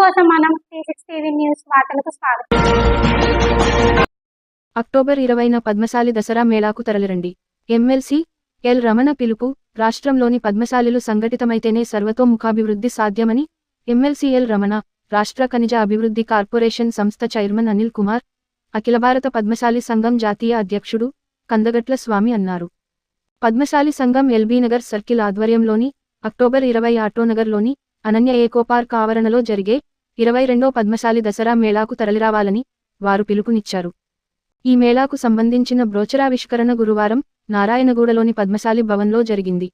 కోసం మనం three six TV news వార్తలకు స్వాగతం. అక్టోబర్ ఇరవైన పద్మశాలి దసరా మేళాకు తరలిరండి. ఎమ్మెల్సీ ఎల్ రమణ పిలుపు రాష్ట్రంలోని పద్మశాలిలు సంఘటితమైతేనే సర్వతోముఖాభివృద్ధి సాధ్యమని ఎమ్మెల్సీ ఎల్ రమణ రాష్ట్ర ఖనిజ అభివృద్ధి కార్పొరేషన్ సంస్థ చైర్మన్ అనిల్ కుమార్ అఖిల భారత పద్మశాలి సంఘం జాతీయ అధ్యక్షుడు కందగట్ల స్వామి అన్నారు. పద్మశాలి సంఘం ఎల్బీనగర్ సర్కిల్ ఆధ్వర్యంలోని అక్టోబర్ ఇరవై ఆటోనగర్లోని అనన్య ఏకో పార్క్ ఆవరణలో జరిగే ఇరవై రెండో పద్మశాలి దసరా మేళాకు తరలిరావాలని వారు పిలుపునిచ్చారు. ఈ మేళాకు సంబంధించిన బ్రోచరావిష్కరణ గురువారం నారాయణగూడలోని పద్మశాలి భవన్లో జరిగింది.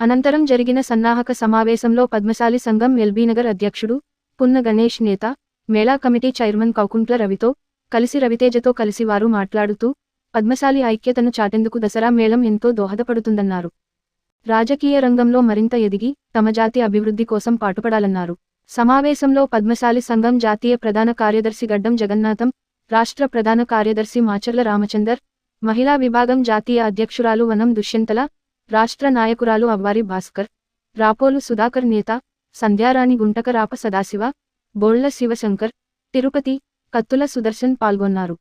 అనంతరం జరిగిన సన్నాహక సమావేశంలో పద్మశాలి సంఘం ఎల్బీనగర్ అధ్యక్షుడు పున్న గణేష్ నేత మేళా కమిటీ చైర్మన్ కౌకుంట్ల రవితో కలిసి రవితేజతో కలిసి వారు మాట్లాడుతూ పద్మశాలి ఐక్యతను చాటెందుకు దసరా మేళం ఎంతో దోహదపడుతుందన్నారు. రాజకీయ రంగంలో మరింత ఎదిగి తమ జాతి అభివృద్ధి కోసం పాటుపడాలన్నారు. సమావేశంలో పద్మశాలి సంఘం జాతీయ ప్రధాన కార్యదర్శి గడ్డం జగన్నాథం రాష్ట్ర ప్రధాన కార్యదర్శి మాచర్ల రామచందర్ మహిళా విభాగం జాతీయ అధ్యక్షురాలు వనం దుష్యంతల రాష్ట్ర నాయకురాలు అవ్వారి భాస్కర్ రాపోలు సుధాకర్ నేత సంధ్యారాణి గుంటకరాప సదాశివ బోళ్ళ శివశంకర్ తిరుపతి కత్తుల సుదర్శన్ పాల్గొన్నారు.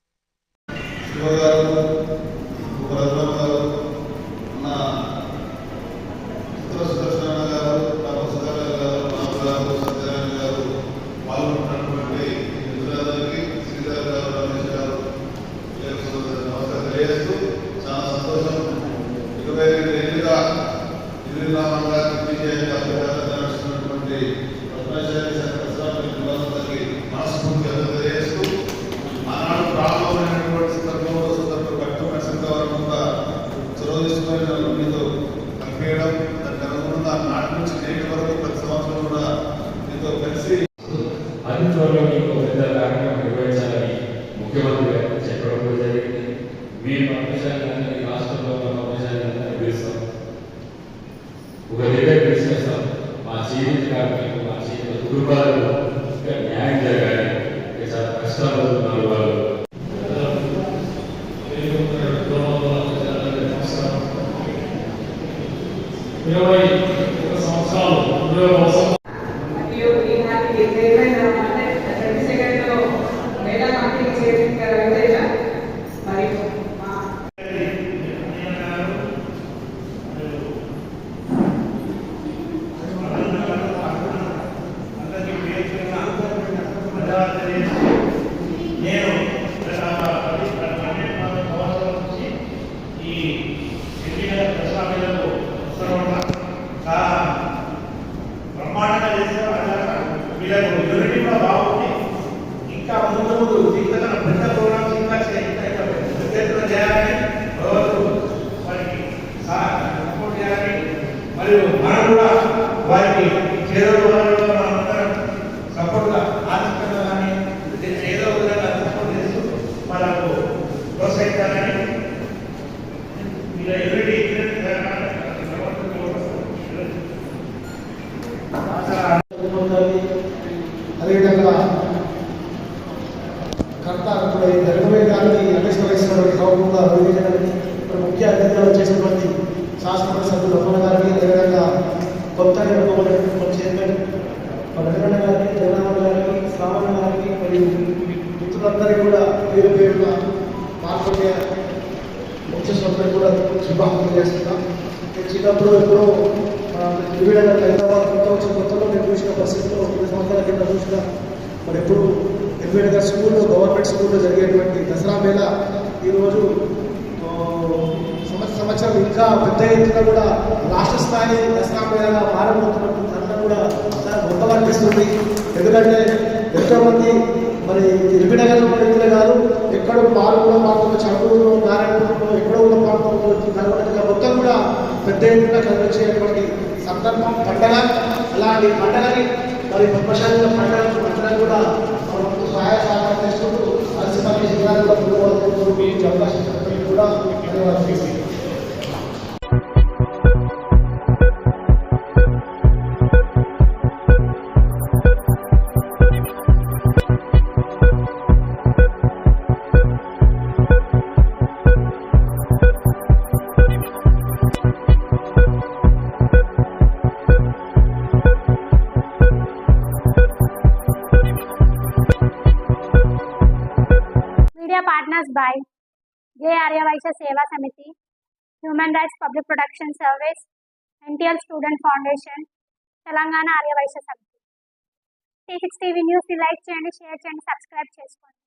ಇದರಿಂದ ಇದರಿಂದ ನಮ್ಗೆ ಕೃಷಿ ಅಂತ Obrigado pela agenda do Urbano. వీళ్ళకు యూనిటీ కూడా బాగుంది ఇంకా ముందు ముందు ఇంకా పెద్ద ప్రోగ్రామ్స్ ఇంకా చేయాలని వారికి సపోర్ట్ చేయాలని మరియు మనం కూడా వారికి చేరువ సపోర్ట్గా ఆర్థికంగా కానీ ఏదో విధంగా సపోర్ట్ చేస్తూ ప్రోత్సహించాలని మరియు మిత్రులందరికీ కూడా పేరు పేరున పాల్గొనే ముఖ్య కూడా శుభాకాంక్షలు చేస్తున్నాం. నేను చిన్నప్పుడు ఎప్పుడో త్రివేణ హైదరాబాద్ కొత్త వచ్చిన కొత్తలో నేను చూసిన పరిస్థితిలో కొన్ని సంవత్సరాల కింద చూసిన మరి ఎప్పుడు త్రివేణ స్కూల్లో గవర్నమెంట్ స్కూల్లో జరిగేటువంటి దసరా మేళ ఈరోజు సంవత్సరం సంవత్సరం ఇంకా పెద్ద ఎత్తున కూడా రాష్ట్ర స్థాయి దసరా మేళగా మారబోతున్నటువంటి తరుణం కూడా చాలా గొప్పగా అనిపిస్తుంది. ఎందుకంటే ఎంతోమంది మరి త్రివేణగర్ వ్యక్తులే కాదు ఎక్కడో పాల్గొన్న పాల్గొన్న చదువులో నారాయణపురంలో ఎక్కడో ఉన్న పాల్గొన్న మొత్తం కూడా పెద్ద ఎత్తున కలిగించేటువంటి సందర్భం పండగ. అలాంటి పండగని మరి పద్మశాల పండగ పండగ కూడా మనం సహాయ సహకారం చేసుకుంటూ కలిసి పని జిల్లాలో ముందు అవకాశం కూడా ధన్యవాదాలు partners by J Aryavysya Seva Samithi human rights public protection service NTL student foundation Telangana Aryavysya Samithi T six TV న్యూస్ని లైక్ చేయండి షేర్ చేయండి సబ్స్క్రైబ్ చేసుకోండి